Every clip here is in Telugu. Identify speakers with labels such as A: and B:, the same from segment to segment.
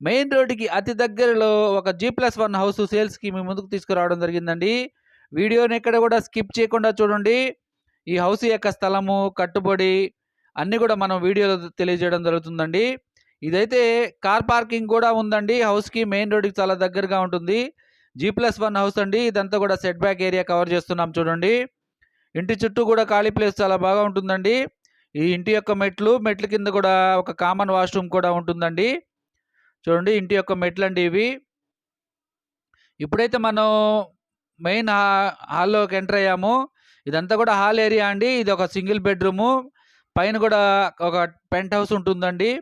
A: మెయిన్ రోడ్డుకి అతి దగ్గరలో ఒక జీ ప్లస్ వన్ హౌస్ సేల్స్కి మీ ముందుకు తీసుకురావడం జరిగిందండి. వీడియోని ఎక్కడ కూడా స్కిప్ చేయకుండా చూడండి. ఈ హౌస్ యొక్క స్థలము కట్టుబడి అన్నీ కూడా మనం వీడియోలో తెలియజేయడం జరుగుతుందండి. ఇదైతే కార్ పార్కింగ్ కూడా ఉందండి. హౌస్కి మెయిన్ రోడ్కి చాలా దగ్గరగా ఉంటుంది. జీ ప్లస్ వన్ హౌస్ అండి. ఇదంతా కూడా సెట్ బ్యాక్ ఏరియా కవర్ చేస్తున్నాం చూడండి. ఇంటి చుట్టూ కూడా ఖాళీ ప్లేస్ చాలా బాగా ఉంటుందండి. ఈ ఇంటి యొక్క మెట్లు మెట్ల కింద కూడా ఒక కామన్ వాష్రూమ్ కూడా ఉంటుందండి. చూడండి ఇంటి యొక్క మెట్లు అండి ఇవి. ఇప్పుడైతే మనం మెయిన్ హాల్లోకి ఎంటర్ అయ్యాము. ఇదంతా కూడా హాల్ ఏరియా అండి. ఇది ఒక సింగిల్ బెడ్రూము. పైన కూడా ఒక పెంట్ హౌస్ ఉంటుందండి.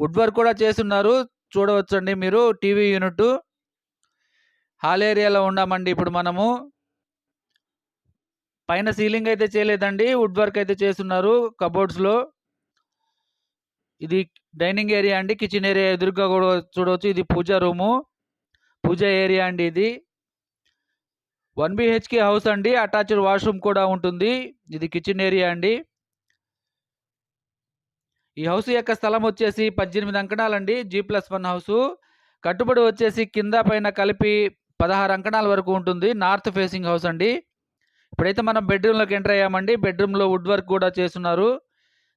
A: వుడ్ వర్క్ కూడా చేస్తున్నారు. చూడవచ్చండి మీరు టీవీ యూనిట్. హాల్ ఏరియాలో ఉన్నామండి ఇప్పుడు మనము. పైన సీలింగ్ అయితే చేయలేదండి. వుడ్ వర్క్ అయితే చేస్తున్నారు కబోర్డ్స్లో. ఇది డైనింగ్ ఏరియా అండి కిచెన్ ఏరియా ఎదురుగా కూడా చూడవచ్చు. ఇది పూజ రూము. పూజ ఏరియా అండి ఇది. వన్ బిహెచ్కే హౌస్ అండి అటాచ్డ్ వాష్రూమ్ కూడా ఉంటుంది. ఇది కిచెన్ ఏరియా అండి. ఈ హౌస్ యొక్క స్థలం వచ్చేసి పద్దెనిమిది అంకణాలండి జీ ప్లస్ వన్ హౌసు. కట్టుబడి వచ్చేసి కింద పైన కలిపి పదహారు అంకణాల వరకు ఉంటుంది. నార్త్ ఫేసింగ్ హౌస్ అండి. ఇప్పుడైతే మనం బెడ్రూమ్లోకి ఎంటర్ అయ్యామండి. బెడ్రూమ్లో వుడ్ వర్క్ కూడా చేస్తున్నారు.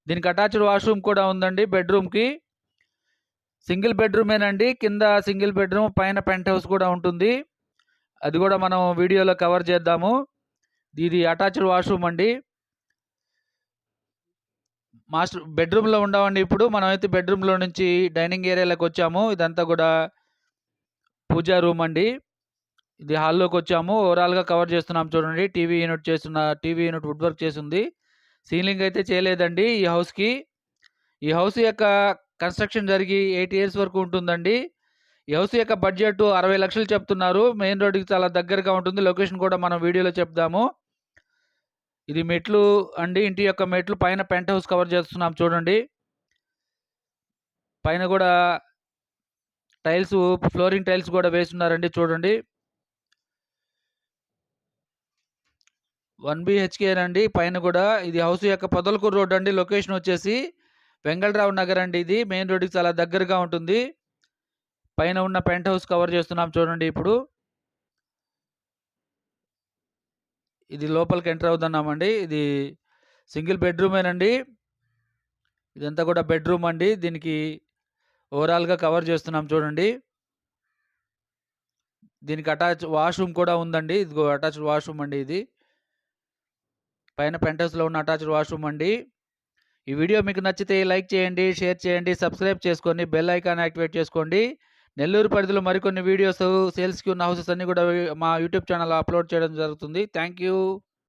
A: దీనికి అటాచ్డ్ వాష్రూమ్ కూడా ఉందండి బెడ్రూమ్కి. సింగిల్ బెడ్రూమేనండి. కింద సింగిల్ బెడ్రూమ్ పైన పెంట్ హౌస్ కూడా ఉంటుంది. అది కూడా మనం వీడియోలో కవర్ చేద్దాము. ఇది అటాచ్డ్ వాష్రూమ్ అండి. మాస్టర్ బెడ్రూమ్లో ఉండవండి ఇప్పుడు. మనమైతే బెడ్రూమ్లో నుంచి డైనింగ్ ఏరియాలోకి వచ్చాము. ఇదంతా కూడా పూజా రూమ్ అండి. ఇది హాల్లోకి వచ్చాము. ఓవరాల్గా కవర్ చేస్తున్నాం చూడండి. టీవీ యూనిట్ చేస్తున్న టీవీ యూనిట్ వుడ్ వర్క్ చేసింది. సీలింగ్ అయితే చేయలేదండి ఈ హౌస్కి. ఈ హౌస్ యొక్క కన్స్ట్రక్షన్ జరిగి ఎయిట్ ఇయర్స్ వరకు ఉంటుందండి. ఈ హౌస్ యొక్క బడ్జెట్ అరవై లక్షలు చెప్తున్నారు. మెయిన్ రోడ్డుకి చాలా దగ్గరగా ఉంటుంది. లొకేషన్ కూడా మనం వీడియోలో చెప్దాము. ఇది మెట్లు అండి. ఇంటి యొక్క మెట్లు పైన పెంట్ హౌస్ కవర్ చేస్తున్నాం చూడండి. పైన కూడా టైల్స్ ఫ్లోరింగ్ టైల్స్ కూడా వేస్తున్నారండి చూడండి. వన్ బిహెచ్కే అండి పైన కూడా ఇది హౌస్ యొక్క పొదలకూరు రోడ్ అండి. లొకేషన్ వచ్చేసి వెంగళరావు నగర్ అండి ఇది. మెయిన్ రోడ్డుకి చాలా దగ్గరగా ఉంటుంది. పైన ఉన్న పెంట్ హౌస్ కవర్ చేస్తున్నాం చూడండి ఇప్పుడు. ఇది లోపలికి ఎంటర్ అవుతున్నామండి. ఇది సింగిల్ బెడ్రూమేనండి ఇదంతా కూడా బెడ్రూమ్ అండి. దీనికి ఓవరాల్గా కవర్ చేస్తున్నాం చూడండి. దీనికి అటాచ్ వాష్రూమ్ కూడా ఉందండి. ఇది అటాచ్డ్ వాష్రూమ్ అండి ఇది. పైన పెంటౌస్లో ఉన్న అటాచ్డ్ వాష్రూమ్ అండి. ఈ వీడియో మీకు నచ్చితే లైక్ చేయండి షేర్ చేయండి సబ్స్క్రైబ్ చేసుకొని బెల్ ఐకాన్ యాక్టివేట్ చేసుకోండి. నెల్లూరు పరిధిలో మరికొన్ని వీడియోస్ సేల్స్కి ఉన్న హౌసెస్ అన్నీ కూడా మా యూట్యూబ్ ఛానల్ అప్లోడ్ చేయడం జరుగుతుంది. Thank you